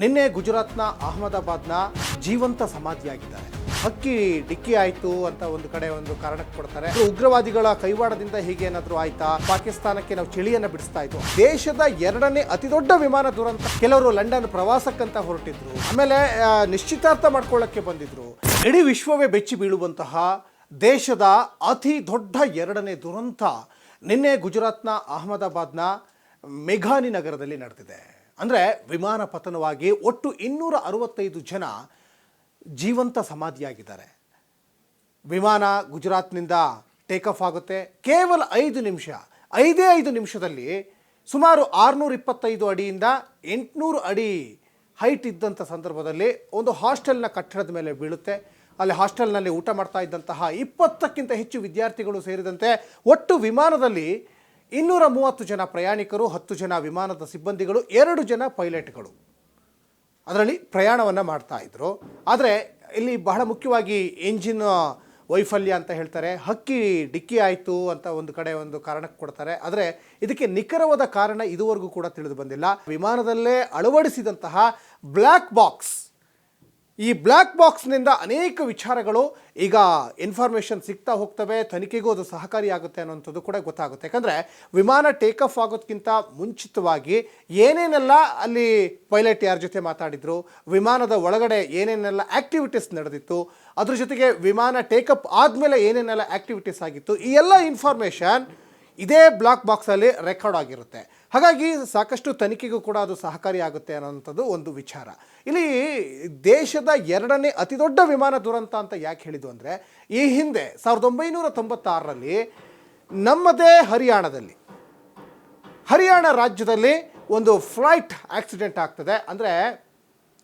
ನಿನ್ನೆ ಗುಜರಾತ್ನ ಅಹಮದಾಬಾದ್ನ ಜೀವಂತ ಸಮಾಧಿಯಾಗಿದ್ದಾರೆ. ಹಕ್ಕಿ ಡಿಕ್ಕಿ ಆಯ್ತು ಅಂತ ಒಂದು ಕಡೆ ಒಂದು ಕಾರಣಕ್ಕೆ ಕೊಡ್ತಾರೆ. ಉಗ್ರವಾದಿಗಳ ಕೈವಾಡದಿಂದ ಹೀಗೆ ಏನಾದ್ರು ಆಯ್ತಾ? ಪಾಕಿಸ್ತಾನಕ್ಕೆ ನಾವು ಚಳಿಯನ್ನು ಬಿಡಿಸ್ತಾ ಇದ್ವು. ದೇಶದ ಎರಡನೇ ಅತಿ ದೊಡ್ಡ ವಿಮಾನ ದುರಂತ. ಕೆಲವರು ಲಂಡನ್ ಪ್ರವಾಸಕ್ಕಂತ ಹೊರಟಿದ್ರು. ಆಮೇಲೆ ನಿಶ್ಚಿತಾರ್ಥ ಮಾಡ್ಕೊಳ್ಳೋಕ್ಕೆ ಬಂದಿದ್ರು. ಇಡೀ ವಿಶ್ವವೇ ಬೆಚ್ಚಿ ಬೀಳುವಂತಹ ದೇಶದ ಅತಿ ದೊಡ್ಡ ಎರಡನೇ ದುರಂತ ನಿನ್ನೆ ಗುಜರಾತ್ನ ಅಹಮದಾಬಾದ್ನ ಮೇಘಾನಿ ನಗರದಲ್ಲಿ ನಡೆದಿದೆ. ಅಂದರೆ ವಿಮಾನ ಪತನವಾಗಿ ಒಟ್ಟು ಇನ್ನೂರ ಅರವತ್ತೈದು ಜನ ಜೀವಂತ ಸಮಾಧಿಯಾಗಿದ್ದಾರೆ. ವಿಮಾನ ಗುಜರಾತ್ನಿಂದ ಟೇಕ್ ಆಫ್ ಆಗುತ್ತೆ. ಕೇವಲ ಐದು ನಿಮಿಷ, ಐದೇ ಐದು ನಿಮಿಷದಲ್ಲಿ ಸುಮಾರು ಆರುನೂರ ಇಪ್ಪತ್ತೈದು ಅಡಿಯಿಂದ ಎಂಟುನೂರು ಅಡಿ ಹೈಟ್ ಇದ್ದಂಥ ಸಂದರ್ಭದಲ್ಲಿ ಒಂದು ಹಾಸ್ಟೆಲ್ನ ಕಟ್ಟಡದ ಮೇಲೆ ಬೀಳುತ್ತೆ. ಅಲ್ಲಿ ಹಾಸ್ಟೆಲ್ನಲ್ಲಿ ಊಟ ಮಾಡ್ತಾ ಇದ್ದಂತಹ ಇಪ್ಪತ್ತಕ್ಕಿಂತ ಹೆಚ್ಚು ವಿದ್ಯಾರ್ಥಿಗಳು ಸೇರಿದಂತೆ ಒಟ್ಟು ವಿಮಾನದಲ್ಲಿ ಇನ್ನೂರ ಮೂವತ್ತು ಜನ ಪ್ರಯಾಣಿಕರು, ಹತ್ತು ಜನ ವಿಮಾನದ ಸಿಬ್ಬಂದಿಗಳು, ಎರಡು ಜನ ಪೈಲಟ್ಗಳು. ಅದರಲ್ಲಿ ಪ್ರಯಾಣವನ್ನು ಮಾಡ್ತಾ ಇದ್ರು. ಆದರೆ ಇಲ್ಲಿ ಬಹಳ ಮುಖ್ಯವಾಗಿ ಎಂಜಿನ್ ವೈಫಲ್ಯ ಅಂತ ಹೇಳ್ತಾರೆ, ಹಕ್ಕಿ ಡಿಕ್ಕಿ ಆಯಿತು ಅಂತ ಒಂದು ಕಡೆ ಒಂದು ಕಾರಣಕ್ಕೆ ಕೊಡ್ತಾರೆ. ಆದರೆ ಇದಕ್ಕೆ ನಿಖರವಾದ ಕಾರಣ ಇದುವರೆಗೂ ಕೂಡ ತಿಳಿದು ಬಂದಿಲ್ಲ. ವಿಮಾನದಲ್ಲೇ ಅಳವಡಿಸಿದಂತಹ ಬ್ಲ್ಯಾಕ್ ಬಾಕ್ಸ್ ಈ ಬ್ಲ್ಯಾಕ್ ಬಾಕ್ಸ್ನಿಂದ ಅನೇಕ ವಿಚಾರಗಳು ಈಗ ಇನ್ಫಾರ್ಮೇಷನ್ ಸಿಗ್ತಾ ಹೋಗ್ತವೆ, ತನಿಖೆಗೂ ಅದು ಸಹಕಾರಿಯಾಗುತ್ತೆ ಅನ್ನೋಂಥದ್ದು ಕೂಡ ಗೊತ್ತಾಗುತ್ತೆ. ಯಾಕಂದರೆ ವಿಮಾನ ಟೇಕ್ ಆಫ್ ಆಗೋದಕ್ಕಿಂತ ಮುಂಚಿತವಾಗಿ ಏನೇನೆಲ್ಲ ಅಲ್ಲಿ ಪೈಲಟ್ ಯಾರ ಜೊತೆ ಮಾತಾಡಿದ್ರು, ವಿಮಾನದ ಒಳಗಡೆ ಏನೇನೆಲ್ಲ ಆ್ಯಕ್ಟಿವಿಟೀಸ್ ನಡೆದಿತ್ತು, ಅದ್ರ ಜೊತೆಗೆ ವಿಮಾನ ಟೇಕಪ್ ಆದಮೇಲೆ ಏನೇನೆಲ್ಲ ಆ್ಯಕ್ಟಿವಿಟೀಸ್ ಆಗಿತ್ತು, ಈ ಎಲ್ಲ ಇನ್ಫಾರ್ಮೇಷನ್ ಇದೇ ಬ್ಲಾಕ್ ಬಾಕ್ಸಲ್ಲಿ ರೆಕಾರ್ಡ್ ಆಗಿರುತ್ತೆ. ಹಾಗಾಗಿ ಸಾಕಷ್ಟು ತನಿಖೆಗೂ ಕೂಡ ಅದು ಸಹಕಾರಿಯಾಗುತ್ತೆ ಅನ್ನೋಂಥದ್ದು ಒಂದು ವಿಚಾರ. ಇಲ್ಲಿ ದೇಶದ ಎರಡನೇ ಅತಿದೊಡ್ಡ ವಿಮಾನ ದುರಂತ ಅಂತ ಯಾಕೆ ಹೇಳಿದ್ದು ಅಂದರೆ, ಈ ಹಿಂದೆ ಸಾವಿರದ ಒಂಬೈನೂರ ತೊಂಬತ್ತಾರರಲ್ಲಿ ನಮ್ಮದೇ ಹರಿಯಾಣದಲ್ಲಿ, ಹರಿಯಾಣ ರಾಜ್ಯದಲ್ಲಿ ಒಂದು ಫ್ಲೈಟ್ ಆಕ್ಸಿಡೆಂಟ್ ಆಗ್ತದೆ. ಅಂದರೆ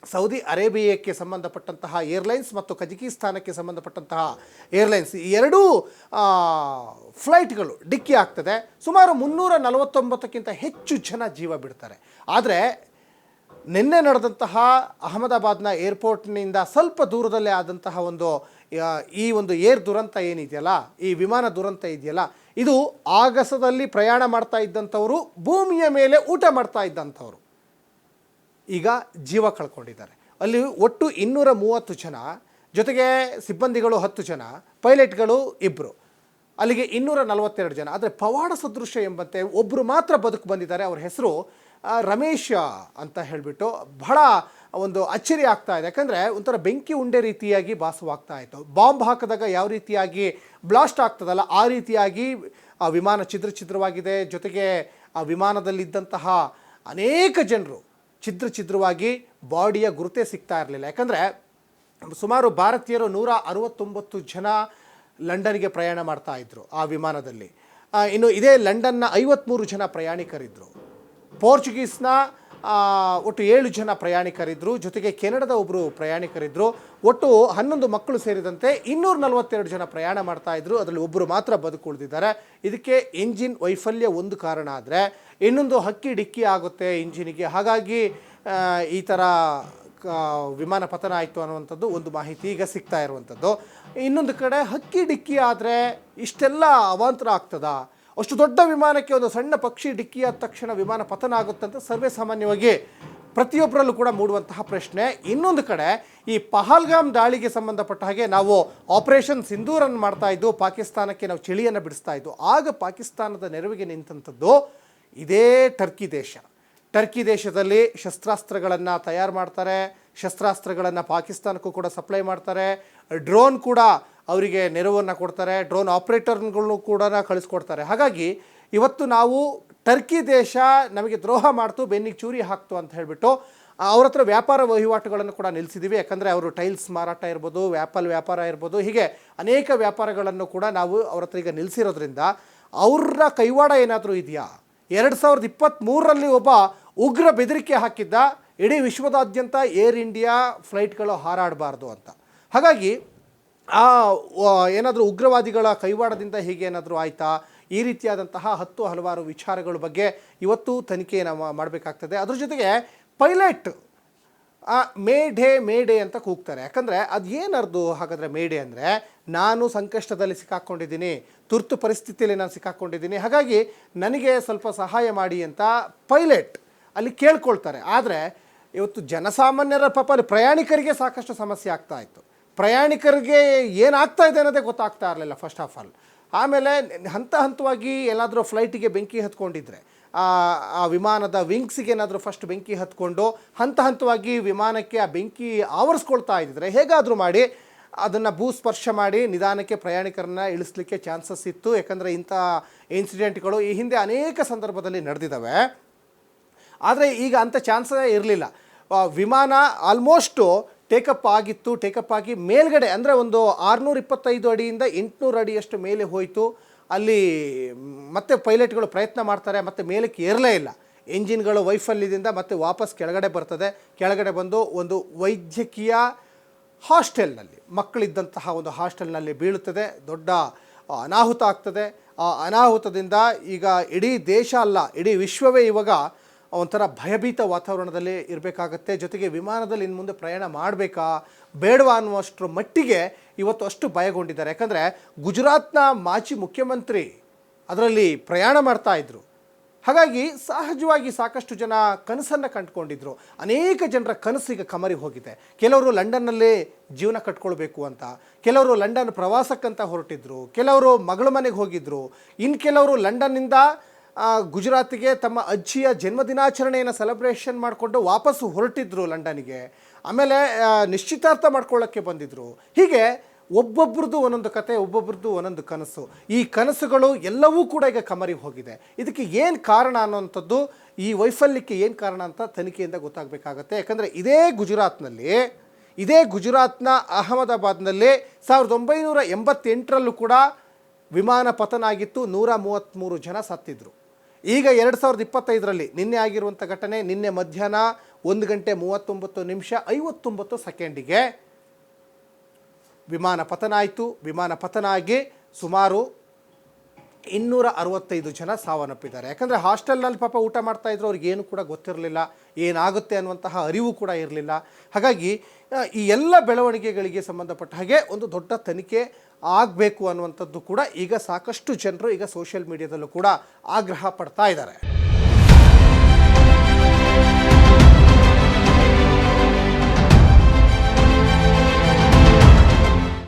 ಸೌದಿ ಅರೇಬಿಯಾಕ್ಕೆ ಸಂಬಂಧಪಟ್ಟಂತಹ ಏರ್ಲೈನ್ಸ್ ಮತ್ತು ಕಜಕಿಸ್ತಾನಕ್ಕೆ ಸಂಬಂಧಪಟ್ಟಂತಹ ಏರ್ಲೈನ್ಸ್ ಈ ಎರಡೂ ಫ್ಲೈಟ್ಗಳು ಡಿಕ್ಕಿ ಆಗ್ತದೆ. ಸುಮಾರು ಮುನ್ನೂರ ನಲವತ್ತೊಂಬತ್ತಕ್ಕಿಂತ ಹೆಚ್ಚು ಜನ ಜೀವ ಬಿಡ್ತಾರೆ. ಆದರೆ ನಿನ್ನೆ ನಡೆದಂತಹ ಅಹಮದಾಬಾದ್ನ ಏರ್ಪೋರ್ಟ್ನಿಂದ ಸ್ವಲ್ಪ ದೂರದಲ್ಲೇ ಆದಂತಹ ಒಂದು ಈ ಒಂದು ಏರ್ ದುರಂತ ಏನಿದೆಯಲ್ಲ, ಈ ವಿಮಾನ ದುರಂತ ಇದೆಯಲ್ಲ, ಇದು ಆಗಸದಲ್ಲಿ ಪ್ರಯಾಣ ಮಾಡ್ತಾ ಇದ್ದಂಥವರು, ಭೂಮಿಯ ಮೇಲೆ ಊಟ ಮಾಡ್ತಾ ಇದ್ದಂಥವ್ರು. ಈಗ ಜೀವ ಕಳ್ಕೊಂಡಿದ್ದಾರೆ. ಅಲ್ಲಿ ಒಟ್ಟು ಇನ್ನೂರ ಮೂವತ್ತು ಜನ, ಜೊತೆಗೆ ಸಿಬ್ಬಂದಿಗಳು ಹತ್ತು ಜನ, ಪೈಲಟ್ಗಳು ಇಬ್ಬರು ಅಲ್ಲಿಗೆ ಇನ್ನೂರ ನಲವತ್ತೆರಡು ಜನ. ಆದರೆ ಪವಾಡ ಸದೃಶ್ಯ ಎಂಬಂತೆ ಒಬ್ಬರು ಮಾತ್ರ ಬದುಕು ಬಂದಿದ್ದಾರೆ. ಅವ್ರ ಹೆಸರು ರಮೇಶ ಅಂತ ಹೇಳಿಬಿಟ್ಟು ಬಹಳ ಒಂದು ಅಚ್ಚರಿ ಆಗ್ತಾ ಇದೆ. ಯಾಕಂದರೆ ಒಂಥರ ಬೆಂಕಿ ಉಂಡೆ ರೀತಿಯಾಗಿ ಭಾಸವಾಗ್ತಾ ಇತ್ತು. ಬಾಂಬ್ ಹಾಕಿದಾಗ ಯಾವ ರೀತಿಯಾಗಿ ಬ್ಲಾಸ್ಟ್ ಆಗ್ತದಲ್ಲ, ಆ ರೀತಿಯಾಗಿ, ಆ ವಿಮಾನ ಛಿದ್ರ ಛಿದ್ರವಾಗಿದೆ. ಜೊತೆಗೆ ಆ ವಿಮಾನದಲ್ಲಿದ್ದಂತಹ ಅನೇಕ ಜನರು ಛಿದ್ರ ಛಿದ್ರವಾಗಿ ಬಾಡಿಯ ಗುರುತೇ ಸಿಗ್ತಾ ಇರಲಿಲ್ಲ. ಯಾಕಂದರೆ ಸುಮಾರು ಭಾರತೀಯರು ನೂರ ಅರವತ್ತೊಂಬತ್ತು ಜನ ಲಂಡನ್ಗೆ ಪ್ರಯಾಣ ಮಾಡ್ತಾ ಇದ್ದರು ಆ ವಿಮಾನದಲ್ಲಿ. ಇನ್ನು ಇದೇ ಲಂಡನ್ನ ಐವತ್ತ್ಮೂರು ಜನ ಪ್ರಯಾಣಿಕರಿದ್ದರು ಪೋರ್ಚುಗೀಸ್ನ ಒಟ್ಟು ಏಳು ಜನ ಪ್ರಯಾಣಿಕರಿದ್ದರು ಜೊತೆಗೆ ಕೆನಡಾದ ಒಬ್ಬರು ಪ್ರಯಾಣಿಕರಿದ್ದರು ಒಟ್ಟು ಹನ್ನೊಂದು ಮಕ್ಕಳು ಸೇರಿದಂತೆ ಇನ್ನೂರ ನಲವತ್ತೆರಡು ಜನ ಪ್ರಯಾಣ ಮಾಡ್ತಾ ಇದ್ರು. ಅದರಲ್ಲಿ ಒಬ್ಬರು ಮಾತ್ರ ಬದುಕುಳಿದಿದ್ದಾರೆ. ಇದಕ್ಕೆ ಇಂಜಿನ್ ವೈಫಲ್ಯ ಒಂದು ಕಾರಣ ಆದರೆ, ಇನ್ನೊಂದು ಹಕ್ಕಿ ಡಿಕ್ಕಿ ಆಗುತ್ತೆ ಇಂಜಿನಿಗೆ. ಹಾಗಾಗಿ ಈ ಥರ ವಿಮಾನ ಪತನ ಆಯಿತು ಅನ್ನುವಂಥದ್ದು ಒಂದು ಮಾಹಿತಿ ಈಗ ಸಿಗ್ತಾ ಇರುವಂಥದ್ದು. ಇನ್ನೊಂದು ಕಡೆ ಹಕ್ಕಿ ಡಿಕ್ಕಿ ಆದರೆ ಇಷ್ಟೆಲ್ಲ ಅವಾಂತರ ಆಗ್ತದಾ? ಅಷ್ಟು ದೊಡ್ಡ ವಿಮಾನಕ್ಕೆ ಒಂದು ಸಣ್ಣ ಪಕ್ಷಿ ಡಿಕ್ಕಿಯಾದ ತಕ್ಷಣ ವಿಮಾನ ಪತನ ಆಗುತ್ತಂತ ಸರ್ವೇ ಸಾಮಾನ್ಯವಾಗಿ ಪ್ರತಿಯೊಬ್ಬರಲ್ಲೂ ಕೂಡ ಮೂಡುವಂತಹ ಪ್ರಶ್ನೆ. ಇನ್ನೊಂದು ಕಡೆ ಈ ಪಹಲ್ಗಾಮ್ ದಾಳಿಗೆ ಸಂಬಂಧಪಟ್ಟ ಹಾಗೆ ನಾವು ಆಪರೇಷನ್ ಸಿಂಧೂರನ್ನು ಮಾಡ್ತಾ ಇದ್ದು, ಪಾಕಿಸ್ತಾನಕ್ಕೆ ನಾವು ಚಳಿಯನ್ನು ಬಿಡಿಸ್ತಾ ಇದ್ದು, ಆಗ ಪಾಕಿಸ್ತಾನದ ನೆರವಿಗೆ ನಿಂತಂಥದ್ದು ಇದೇ ಟರ್ಕಿ ದೇಶ. ಟರ್ಕಿ ದೇಶದಲ್ಲಿ ಶಸ್ತ್ರಾಸ್ತ್ರಗಳನ್ನು ತಯಾರು ಮಾಡ್ತಾರೆ, ಶಸ್ತ್ರಾಸ್ತ್ರಗಳನ್ನು ಪಾಕಿಸ್ತಾನಕ್ಕೂ ಕೂಡ ಸಪ್ಲೈ ಮಾಡ್ತಾರೆ, ಡ್ರೋನ್ ಕೂಡ ಅವರಿಗೆ ನೆರವನ್ನು ಕೊಡ್ತಾರೆ, ಡ್ರೋನ್ ಆಪ್ರೇಟರ್ಗಳನ್ನು ಕೂಡ ಕಳಿಸ್ಕೊಡ್ತಾರೆ. ಹಾಗಾಗಿ ಇವತ್ತು ನಾವು ಟರ್ಕಿ ದೇಶ ನಮಗೆ ದ್ರೋಹ ಮಾಡ್ತು, ಬೆನ್ನಿಗೆ ಚೂರಿ ಹಾಕ್ತು ಅಂತ ಹೇಳಿಬಿಟ್ಟು ಅವ್ರ ಹತ್ರ ವ್ಯಾಪಾರ ವಹಿವಾಟುಗಳನ್ನು ಕೂಡ ನಿಲ್ಲಿಸಿದ್ದೀವಿ ಯಾಕಂದರೆ ಅವರು ಟೈಲ್ಸ್ ಮಾರಾಟ ಇರ್ಬೋದು, ವ್ಯಾಪಲ್ ವ್ಯಾಪಾರ ಇರ್ಬೋದು, ಹೀಗೆ ಅನೇಕ ವ್ಯಾಪಾರಗಳನ್ನು ಕೂಡ ನಾವು ಅವ್ರ ಹತ್ರ ಈಗ ನಿಲ್ಲಿಸಿರೋದ್ರಿಂದ ಅವ್ರ ಕೈವಾಡ ಏನಾದರೂ ಇದೆಯಾ? ಎರಡು ಸಾವಿರದ ಇಪ್ಪತ್ತ್ಮೂರರಲ್ಲಿ ಒಬ್ಬ ಉಗ್ರ ಬೆದರಿಕೆ ಹಾಕಿದ್ದ, ಇಡೀ ವಿಶ್ವದಾದ್ಯಂತ ಏರ್ ಇಂಡಿಯಾ ಫ್ಲೈಟ್ಗಳು ಹಾರಾಡಬಾರ್ದು ಅಂತ. ಹಾಗಾಗಿ ಆ ಏನಾದರೂ ಉಗ್ರವಾದಿಗಳ ಕೈವಾಡದಿಂದ ಹೀಗೆ ಏನಾದರೂ ಆಯಿತಾ? ಈ ರೀತಿಯಾದಂತಹ ಹತ್ತು ಹಲವಾರು ವಿಚಾರಗಳ ಬಗ್ಗೆ ಇವತ್ತು ತನಿಖೆಯನ್ನು ಮಾಡಬೇಕಾಗ್ತದೆ. ಅದ್ರ ಜೊತೆಗೆ ಪೈಲಟ್, ಆ ಮೇ ಡೇ ಮೇ ಡೇ ಅಂತ ಕೂಗ್ತಾರೆ. ಯಾಕಂದರೆ ಅದು ಏನರ್ದು ಹಾಗಾದರೆ ಮೇ ಡೇ ಅಂದರೆ, ನಾನು ಸಂಕಷ್ಟದಲ್ಲಿ ಸಿಕ್ಕಾಕ್ಕೊಂಡಿದ್ದೀನಿ ತುರ್ತು ಪರಿಸ್ಥಿತಿಯಲ್ಲಿ ನಾನು ಸಿಕ್ಕಾಕ್ಕೊಂಡಿದ್ದೀನಿ ಹಾಗಾಗಿ ನನಗೆ ಸ್ವಲ್ಪ ಸಹಾಯ ಮಾಡಿ ಅಂತ ಪೈಲಟ್ ಅಲ್ಲಿ ಕೇಳ್ಕೊಳ್ತಾರೆ. ಆದರೆ ಇವತ್ತು ಜನಸಾಮಾನ್ಯರ ಪಾಪ ಪ್ರಯಾಣಿಕರಿಗೆ ಸಾಕಷ್ಟು ಸಮಸ್ಯೆ ಆಗ್ತಾ ಇತ್ತು. ಪ್ರಯಾಣಿಕರಿಗೆ ಏನಾಗ್ತಾ ಇದೆ ಅನ್ನೋದೇ ಗೊತ್ತಾಗ್ತಾ ಇರಲಿಲ್ಲ ಫಸ್ಟ್ ಆಫ್ ಆಲ್ ಆಮೇಲೆ ಹಂತ ಹಂತವಾಗಿ ಎಲ್ಲಾದರೂ ಫ್ಲೈಟಿಗೆ ಬೆಂಕಿ ಹತ್ಕೊಂಡಿದ್ರೆ, ಆ ವಿಮಾನದ ವಿಂಗ್ಸಿಗೆ ಏನಾದರೂ ಫಸ್ಟ್ ಬೆಂಕಿ ಹತ್ಕೊಂಡು ಹಂತ ಹಂತವಾಗಿ ವಿಮಾನಕ್ಕೆ ಆ ಬೆಂಕಿ ಆವರಿಸ್ಕೊಳ್ತಾ ಇದ್ದಿದ್ರೆ ಹೇಗಾದರೂ ಮಾಡಿ ಅದನ್ನು ಭೂಸ್ಪರ್ಶ ಮಾಡಿ ನಿಧಾನಕ್ಕೆ ಪ್ರಯಾಣಿಕರನ್ನ ಇಳಿಸ್ಲಿಕ್ಕೆ ಚಾನ್ಸಸ್ ಇತ್ತು. ಯಾಕಂದರೆ ಇಂಥ ಇನ್ಸಿಡೆಂಟ್ಗಳು ಈ ಹಿಂದೆ ಅನೇಕ ಸಂದರ್ಭದಲ್ಲಿ ನಡೆದಿದ್ದಾವೆ. ಆದರೆ ಈಗ ಅಂಥ ಚಾನ್ಸೇ ಇರಲಿಲ್ಲ. ವಿಮಾನ ಆಲ್ಮೋಸ್ಟು ಟೇಕಪ್ ಆಗಿತ್ತು ಟೇಕಪ್ ಆಗಿ ಮೇಲ್ಗಡೆ, ಅಂದರೆ ಒಂದು ಆರುನೂರ ಇಪ್ಪತ್ತೈದು ಅಡಿಯಿಂದ ಎಂಟುನೂರು ಅಡಿಯಷ್ಟು ಮೇಲೆ ಹೋಯಿತು. ಅಲ್ಲಿ ಮತ್ತೆ ಪೈಲಟ್ಗಳು ಪ್ರಯತ್ನ ಮಾಡ್ತಾರೆ, ಮತ್ತೆ ಮೇಲಕ್ಕೆ ಏರಲೇ ಇಲ್ಲ. ಎಂಜಿನ್ಗಳು ವೈಫಲ್ಯದಿಂದ ಮತ್ತೆ ವಾಪಸ್ ಕೆಳಗಡೆ ಬರ್ತದೆ. ಕೆಳಗಡೆ ಬಂದು ಒಂದು ವೈದ್ಯಕೀಯ ಹಾಸ್ಟೆಲ್ನಲ್ಲಿ, ಮಕ್ಕಳಿದ್ದಂತಹ ಒಂದು ಹಾಸ್ಟೆಲ್ನಲ್ಲಿ ಬೀಳುತ್ತದೆ. ದೊಡ್ಡ ಅನಾಹುತ ಆಗ್ತದೆ. ಆ ಅನಾಹುತದಿಂದ ಈಗ ಇಡೀ ದೇಶ ಅಲ್ಲ, ಇಡೀ ವಿಶ್ವವೇ ಇವಾಗ ಒಂಥರ ಭಯಭೀತ ವಾತಾವರಣದಲ್ಲಿ ಇರಬೇಕಾಗತ್ತೆ. ಜೊತೆಗೆ ವಿಮಾನದಲ್ಲಿ ಇನ್ನು ಮುಂದೆ ಪ್ರಯಾಣ ಮಾಡಬೇಕಾ, ಬೇಡವಾ ಅನ್ನುವಷ್ಟರ ಮಟ್ಟಿಗೆ ಇವತ್ತು ಅಷ್ಟು ಭಯಗೊಂಡಿದ್ದಾರೆ. ಯಾಕಂದರೆ ಗುಜರಾತ್ನ ಮಾಜಿ ಮುಖ್ಯಮಂತ್ರಿ ಅದರಲ್ಲಿ ಪ್ರಯಾಣ ಮಾಡ್ತಾ ಇದ್ರು. ಹಾಗಾಗಿ ಸಹಜವಾಗಿ ಸಾಕಷ್ಟು ಜನ ಕನಸನ್ನು ಕಂಡುಕೊಂಡಿದ್ರು. ಅನೇಕ ಜನರ ಕನಸು ಈಗ ಕಮರಿ ಹೋಗಿದೆ. ಕೆಲವರು ಲಂಡನ್ನಲ್ಲೇ ಜೀವನ ಕಟ್ಕೊಳ್ಬೇಕು ಅಂತ, ಕೆಲವರು ಲಂಡನ್ ಪ್ರವಾಸಕ್ಕಂತ ಹೊರಟಿದ್ರು, ಕೆಲವರು ಮಗಳ ಮನೆಗೆ ಹೋಗಿದ್ರು ಇನ್ನು ಕೆಲವರು ಲಂಡನ್ನಿಂದ ಗುಜರಾತಿಗೆ ತಮ್ಮ ಅಜ್ಜಿಯ ಜನ್ಮದಿನಾಚರಣೆಯನ್ನು ಸೆಲೆಬ್ರೇಷನ್ ಮಾಡಿಕೊಂಡು ವಾಪಸ್ಸು ಹೊರಟಿದ್ರು ಲಂಡನ್ಗೆ. ಆಮೇಲೆ ನಿಶ್ಚಿತಾರ್ಥ ಮಾಡ್ಕೊಳ್ಳೋಕ್ಕೆ ಬಂದಿದ್ರು. ಹೀಗೆ ಒಬ್ಬೊಬ್ರದ್ದು ಒಂದೊಂದು ಕತೆ, ಒಬ್ಬೊಬ್ರದ್ದು ಒಂದೊಂದು ಕನಸು. ಈ ಕನಸುಗಳು ಎಲ್ಲವೂ ಕೂಡ ಈಗ ಕಮರಿ ಹೋಗಿದೆ. ಇದಕ್ಕೆ ಏನು ಕಾರಣ ಅನ್ನೋಂಥದ್ದು ಈ ವೈಫಲ್ಯಕ್ಕೆ ಏನು ಕಾರಣ ಅಂತ ತನಿಖೆಯಿಂದ ಗೊತ್ತಾಗಬೇಕಾಗತ್ತೆ. ಯಾಕಂದರೆ ಇದೇ ಗುಜರಾತ್ನಲ್ಲಿ, ಇದೇ ಗುಜರಾತ್ನ ಅಹಮದಾಬಾದ್ನಲ್ಲಿ ಸಾವಿರದ ಒಂಬೈನೂರ ಎಂಬತ್ತೆಂಟರಲ್ಲೂ ಕೂಡ ವಿಮಾನ ಪತನ ಆಗಿತ್ತು. ನೂರ ಮೂವತ್ತ್ಮೂರು ಜನ ಸತ್ತಿದ್ರು. ಈಗ ಎರಡು ಸಾವಿರದ ಇಪ್ಪತ್ತೈದರಲ್ಲಿ ನಿನ್ನೆ ಆಗಿರುವಂಥ ಘಟನೆ, ನಿನ್ನೆ ಮಧ್ಯಾಹ್ನ ಒಂದು ಗಂಟೆ ಮೂವತ್ತೊಂಬತ್ತು ನಿಮಿಷ ಐವತ್ತೊಂಬತ್ತು ಸೆಕೆಂಡಿಗೆ ವಿಮಾನ ಪತನ ಆಯಿತು. ವಿಮಾನ ಪತನ ಆಗಿ ಸುಮಾರು ಇನ್ನೂರ ಅರವತ್ತೈದು ಜನ ಸಾವನ್ನಪ್ಪಿದ್ದಾರೆ. ಯಾಕಂದರೆ ಹಾಸ್ಟೆಲ್ನಲ್ಲಿ ಪಾಪ ಊಟ ಮಾಡ್ತಾಯಿದ್ರು ಇದ್ರು, ಅವ್ರಿಗೆ ಏನು ಕೂಡ ಗೊತ್ತಿರಲಿಲ್ಲ, ಏನಾಗುತ್ತೆ ಅನ್ನುವಂತಹ ಅರಿವು ಕೂಡ ಇರಲಿಲ್ಲ. ಹಾಗಾಗಿ ಈ ಎಲ್ಲ ಬೆಳವಣಿಗೆಗಳಿಗೆ ಸಂಬಂಧಪಟ್ಟ ಹಾಗೆ ಒಂದು ದೊಡ್ಡ ತನಿಖೆ ಆಗಬೇಕು ಅನ್ನುವಂಥದ್ದು ಕೂಡ ಈಗ ಸಾಕಷ್ಟು ಜನರು ಈಗ ಸೋಷಿಯಲ್ ಮೀಡಿಯಾದಲ್ಲೂ ಕೂಡ ಆಗ್ರಹ ಪಡ್ತಾ ಇದ್ದಾರೆ.